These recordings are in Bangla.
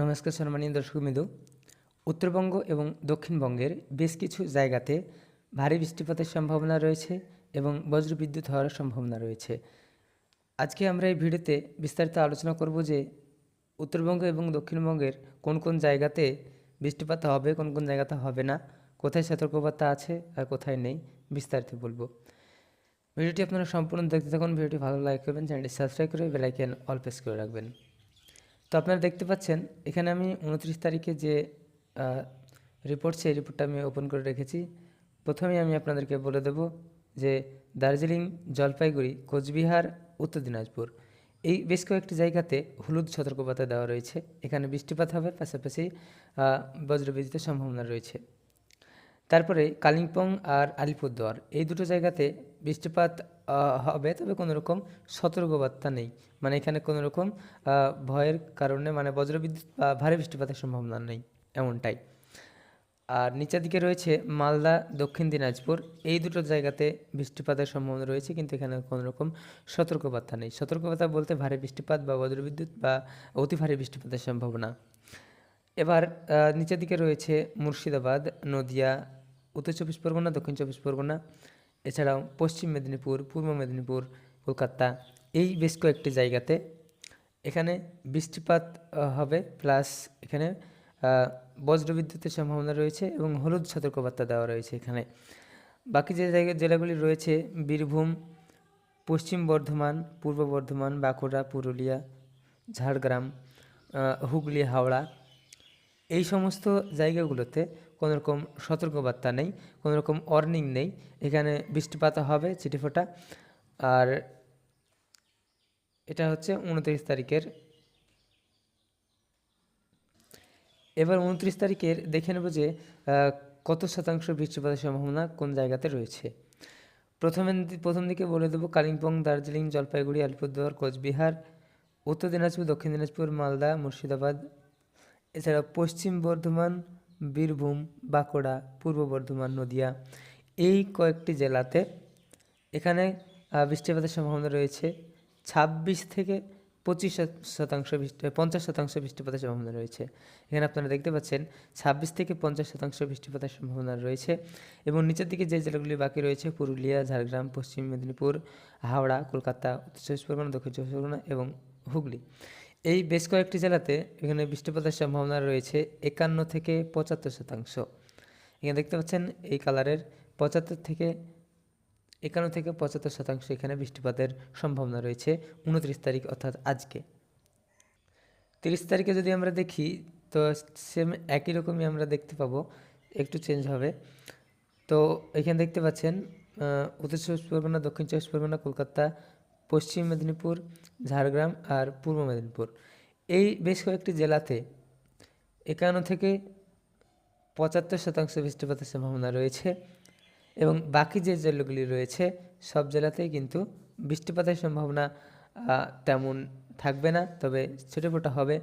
নমস্কার সম্মানীয় দর্শকবিন্দু উত্তরবঙ্গ এবং দক্ষিণবঙ্গের বেশ কিছু জায়গাতে ভারী বৃষ্টিপাতের সম্ভাবনা রয়েছে এবং বজ্রবিদ্যুৎ হওয়ার সম্ভাবনা রয়েছে। আজকে আমরা এই ভিডিওতে বিস্তারিত আলোচনা করব যে উত্তরবঙ্গ এবং দক্ষিণবঙ্গের কোন কোন জায়গাতে বৃষ্টিপাত হবে, কোন কোন জায়গাতে হবে না, কোথায় সতর্কবার্তা আছে আর কোথায় নেই বিস্তারিত বলব। ভিডিওটি আপনারা সম্পূর্ণ দেখতে থাকুন, ভিডিওটি ভালো লাইক করবেন, চ্যানেলটি সাবস্ক্রাইব করে বেলাইকেন অল প্রেস করে রাখবেন। তো আপনারা দেখতে পাচ্ছেন, এখানে আমি উনত্রিশ তারিখে যে রিপোর্ট সেই রিপোর্টটা আমি ওপেন করে রেখেছি। প্রথমেই আমি আপনাদেরকে বলে দেব যে, দার্জিলিং জলপাইগুড়ি, কোচবিহার, উত্তর দিনাজপুর এই বেশ কয়েকটি জায়গাতে হলুদ সতর্কবার্তা দেওয়া রয়েছে। এখানে বৃষ্টিপাত হবে, পাশাপাশি বজ্রবিদ্যুতের সম্ভাবনা রয়েছে। তারপরে কালিম্পং আর আলিপুরদুয়ার এই দুটো জায়গাতে বৃষ্টিপাত হবে, তবে কোনো রকম সতর্কবার্তা নেই। মানে এখানে কোনো রকম ভয়ের কারণে মানে বজ্রবিদ্যুৎ বা ভারী বৃষ্টিপাতের সম্ভাবনা নেই, এমনটাই। আর নিচের দিকে রয়েছে মালদা, দক্ষিণ দিনাজপুর। এই দুটো জায়গাতে বৃষ্টিপাতের সম্ভাবনা রয়েছে, কিন্তু এখানে কোনো রকম সতর্কবার্তা নেই। সতর্কবার্তা বলতে ভারী বৃষ্টিপাত বা বজ্রবিদ্যুৎ বা অতি ভারী বৃষ্টিপাতের সম্ভাবনা। এবার নিচের দিকে রয়েছে মুর্শিদাবাদ, নদিয়া, উত্তর চব্বিশ পরগনা, দক্ষিণ চব্বিশ পরগনা। এছাড়াও পশ্চিম মেদিনীপুর, পূর্ব মেদিনীপুর, কলকাতা এই বেশ কয়েকটি জায়গাতে এখানে বৃষ্টিপাত হবে প্লাস এখানে বজ্রবিদ্যুতের সম্ভাবনা রয়েছে এবং হলুদ সতর্কবার্তা দেওয়া রয়েছে এখানে। বাকি যে জায়গা, জেলাগুলি রয়েছে, বীরভূম, পশ্চিম বর্ধমান, পূর্ব বর্ধমান, বাঁকুড়া, পুরুলিয়া, ঝাড়গ্রাম হুগলি, হাওড়া, এই সমস্ত জায়গাগুলোতে কোনো রকম সতর্কবার্তা নেই কোনো রকম ওয়ার্নিং নেই। এখানে বৃষ্টিপাত হবে চিটিফোঁটা আর এটা হচ্ছে উনত্রিশ তারিখের। এবার উনত্রিশ তারিখের দেখে নেব যে কত শতাংশ বৃষ্টিপাতের সম্ভাবনা কোন জায়গাতে রয়েছে। প্রথমে, প্রথম দিকে বলে দেবো কালিম্পং, দার্জিলিং, জলপাইগুড়ি, আলিপুরদুয়ার, কোচবিহার, উত্তর দিনাজপুর, দক্ষিণ দিনাজপুর, মালদা, মুর্শিদাবাদ। এছাড়া পশ্চিম বর্ধমান বীরভূম, বাঁকুড়া, পূর্ব বর্ধমান, নদিয়া এই কয়েকটি জেলাতে এখানে বৃষ্টিপাতের সম্ভাবনা রয়েছে। ছাব্বিশ থেকে পঁচিশ শত- শতাংশ বৃষ্টি, পঞ্চাশ শতাংশ বৃষ্টিপাতের সম্ভাবনা রয়েছে। এখানে আপনারা দেখতে পাচ্ছেন, ছাব্বিশ থেকে পঞ্চাশ শতাংশ বৃষ্টিপাতের সম্ভাবনা রয়েছে এবং নিচের দিকে যে জেলাগুলি বাকি রয়েছে, পুরুলিয়া, ঝাড়গ্রাম, পশ্চিম মেদিনীপুর, হাওড়া, কলকাতা, উত্তর চব্বিশ পরগনা, দক্ষিণ চব্বিশ পরগনা এবং হুগলি। এই বেশ কয়েকটি জেলাতে এখানে বৃষ্টিপাতের সম্ভাবনা রয়েছে একান্ন থেকে পঁচাত্তর শতাংশ। এখানে দেখতে পাচ্ছেন এই কালারের পঁচাত্তর থেকে একান্ন থেকে পঁচাত্তর শতাংশ এখানে বৃষ্টিপাতের সম্ভাবনা রয়েছে উনত্রিশ তারিখ অর্থাৎ আজকে। তিরিশ তারিখে যদি আমরা দেখি, তো সেম একই রকমই আমরা দেখতে পাবো, একটু চেঞ্জ হবে। তো এখানে দেখতে পাচ্ছেন উত্তর চব্বিশ পরগনা, দক্ষিণ চব্বিশ পরগনা, কলকাতা পশ্চিম মেদিনীপুর, ঝাড়গ্রাম আর পূর্ব মেদিনীপুর। এই বেশ কয়েকটি জেলাতে একান্ন থেকে পঁচাত্তর শতাংশ বৃষ্টিপাতের সম্ভাবনা রয়েছে এবং বাকি যে জেলাগুলি রয়েছে, সব জেলাতেই কিন্তু বৃষ্টিপাতের সম্ভাবনা তেমন থাকবে না। তবে ছোটোফোটো হবে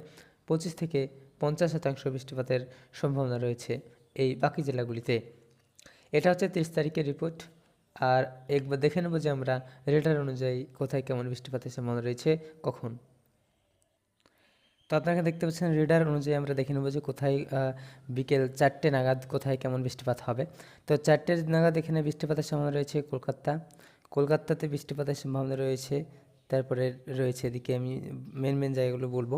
পঁচিশ থেকে পঞ্চাশ শতাংশ বৃষ্টিপাতের সম্ভাবনা রয়েছে এই বাকি জেলাগুলিতে। এটা হচ্ছে তিরিশ তারিখের রিপোর্ট। আর একবার দেখে নেব যে আমরা রেটার অনুযায়ী কোথায় কেমন বৃষ্টিপাতের সম্ভাবনা রয়েছে, কখন। তো আপনারা দেখতে পাচ্ছেন রেডার অনুযায়ী আমরা দেখে নেব যে কোথায় বিকেল চারটে নাগাদ কোথায় কেমন বৃষ্টিপাত হবে। তো চারটে নাগাদ এখানে বৃষ্টিপাতের সম্ভাবনা রয়েছে কলকাতা। কলকাতাতে বৃষ্টিপাতের সম্ভাবনা রয়েছে তারপরে রয়েছে এদিকে আমি মেন মেন জায়গাগুলো বলব।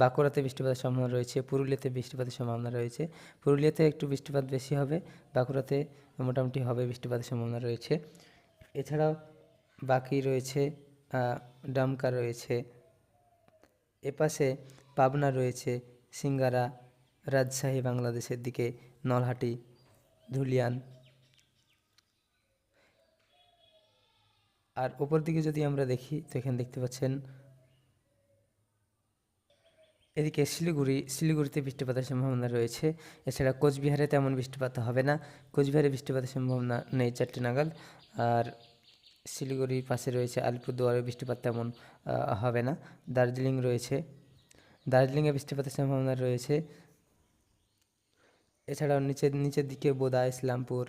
বাঁকুড়াতে বৃষ্টিপাতের সম্ভাবনা রয়েছে, পুরুলিয়াতে বৃষ্টিপাতের সম্ভাবনা রয়েছে। পুরুলিয়াতে একটু বৃষ্টিপাত বেশি হবে, বাঁকুড়াতে মোটামুটি হবে বৃষ্টিপাতের সম্ভাবনা রয়েছে। এছাড়াও বাকি রয়েছে ডামকা রয়েছে। এপাশে পাবনা রয়েছে, সিঙ্গারা, রাজশাহী, বাংলাদেশের দিকে, নলহাটি, ধুলিয়ান। আর ওপর দিকে যদি আমরা দেখি, তো এখানে দেখতে পাচ্ছেন এদিকে শিলিগুড়ি, শিলিগুড়িতে বৃষ্টিপাতের সম্ভাবনা রয়েছে। এছাড়া কোচবিহারে তেমন বৃষ্টিপাত হবে না। কোচবিহারে বৃষ্টিপাতের সম্ভাবনা নেই চারটে নাগাল আর শিলিগুড়ির পাশে রয়েছে আলিপুরদুয়ারে বৃষ্টিপাত তেমন হবে না। দার্জিলিং রয়েছে। দার্জিলিংয়ে বৃষ্টিপাতের সম্ভাবনা রয়েছে। এছাড়াও নিচের নিচের দিকে বোদা, ইসলামপুর